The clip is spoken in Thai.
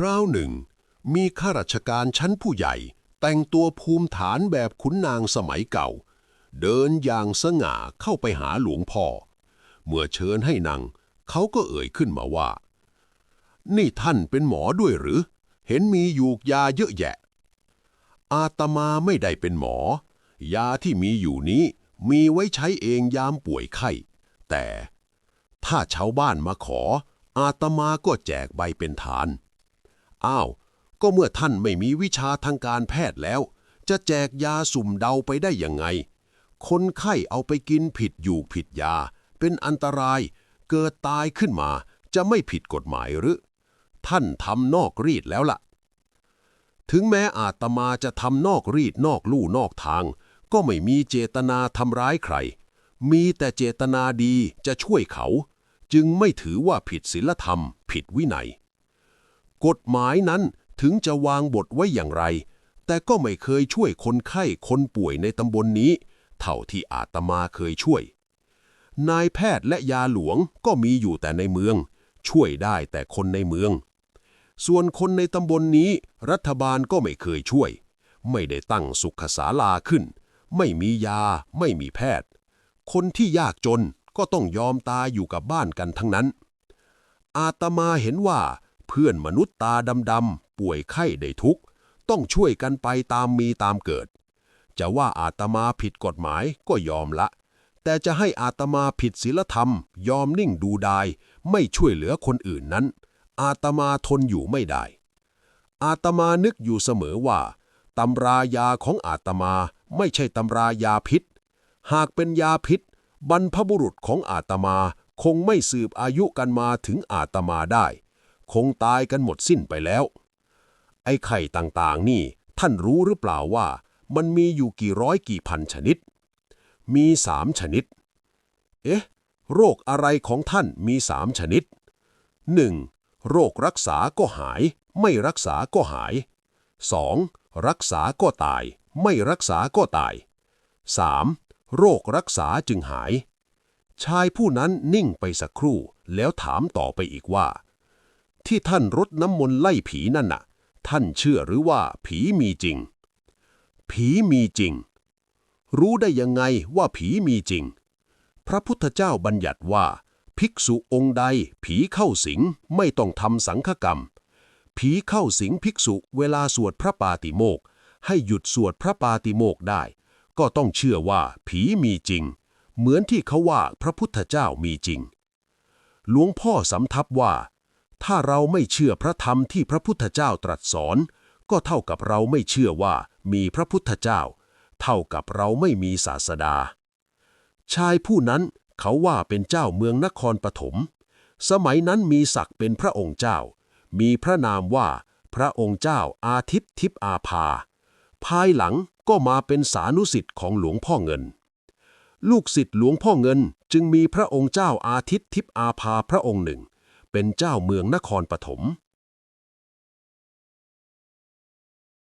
คราวหนึ่ง มีข้าราชการชั้นผู้ใหญ่ แต่งตัวภูมิฐานแบบขุนนางสมัยเก่า เดินอย่างสง่าเข้าไปหาหลวงพ่อ เมื่อเชิญให้นั่งเขาก็เอ่ยขึ้นมาว่า นี่ท่านเป็นหมอด้วยหรือ เห็นมียูกยาเยอะแยะ อาตมาไม่ได้เป็นหมอ ยาที่มีอยู่นี้มีไว้ใช้เองยามป่วยไข้ แต่ถ้าชาวบ้านมาขอ อาตมาก็แจกใบเป็นทาน อ้าว ก็เมื่อท่านไม่มีวิชาทางการแพทย์แล้ว จะแจกยาสุ่มเดาไปได้ยังไง คนไข้เอาไปกินผิดอยู่ผิดยา เป็นอันตราย เกิดตายขึ้นมาจะไม่ผิดกฎหมายหรือ ท่านทำนอกรีดแล้วล่ะ ถึงแม้อาตมาจะทำนอกรีดนอกลู่นอกทาง ก็ไม่มีเจตนาทำร้ายใคร มีแต่เจตนาดีจะช่วยเขา จึงไม่ถือว่าผิดศีลธรรม ผิดวินัย กฎหมายนั้นถึงจะวางบทไว้อย่างไร แต่ก็ไม่เคยช่วยคนไข้คนป่วยในตำบลนนี้ เท่าที่อาตมาเคยช่วย นายแพทย์และยาหลวงก็มีอยู่แต่ในเมือง ช่วยได้แต่คนในเมือง ส่วนคนในตำบลนนี้ รัฐบาลก็ไม่เคยช่วย ไม่ได้ตั้งสุขศาลาขึ้น ไม่มียา ไม่มีแพทย์ คนที่ยากจนก็ต้องยอมตายอยู่กับบ้านกันทั้งนั้น อาตมาเห็นว่า เพื่อนมนุษย์ตาดำๆป่วยไข้ได้ทุก ต้องช่วยกันไปตามมีตามเกิด จะว่าอาตมาผิดกฎหมายก็ยอมละ แต่จะให้อาตมาผิดศีลธรรม ยอมนิ่งดูดาย ไม่ช่วยเหลือคนอื่นนั้น อาตมาทนอยู่ไม่ได้ อาตมานึกอยู่เสมอว่าตำรายาของอาตมาไม่ใช่ตำรายาพิษ หากเป็นยาพิษ บรรพบุรุษของอาตมาคงไม่สืบอายุกันมาถึงอาตมาได้ คงตายกันหมดสิ้นไปแล้ว ไอ้ไข่ต่างๆนี่ ท่านรู้หรือเปล่าว่ามันมีอยู่กี่ร้อยกี่พันชนิด มีสามชนิด เอ๊ะ โรคอะไรของท่านมีสามชนิด 1. โรครักษาก็หาย ไม่รักษาก็หาย 2. รักษาก็ตาย ไม่รักษาก็ตาย 3. โรครักษาจึงหาย ชายผู้นั้นนิ่งไปสักครู่แล้วถามต่อไปอีกว่า ที่ท่านรดน้ำมนต์ไล่ผีนั่นน่ะ ท่านเชื่อหรือว่าผีมีจริง ผีมีจริง รู้ได้ยังไงว่าผีมีจริง พระพุทธเจ้าบัญญัติว่า ภิกษุองค์ใดผีเข้าสิงไม่ต้องทำสังฆกรรม ผีเข้าสิงภิกษุเวลาสวดพระปาติโมกให้หยุดสวดพระปาติโมกได้ ก็ต้องเชื่อว่าผีมีจริง เหมือนที่เขาว่าพระพุทธเจ้ามีจริงหลวงพ่อสำทับว่า ถ้าเราไม่เชื่อพระธรรมที่พระพุทธเจ้าตรัสสอน ก็เท่ากับเราไม่เชื่อว่ามีพระพุทธเจ้า เท่ากับเราไม่มีศาสดา ชายผู้นั้นเขาว่าเป็นเจ้าเมืองนครปฐม สมัยนั้นมีศักดิ์เป็นพระองค์เจ้า มีพระนามว่าพระองค์เจ้าอาทิตย์ทิพอาภา ภายหลังก็มาเป็นสานุสิทธิ์ของหลวงพ่อเงิน ลูกศิษย์หลวงพ่อเงินจึงมีพระองค์เจ้าอาทิตย์ทิพอาภาพระองค์หนึ่ง เป็นเจ้าเมืองนครปฐม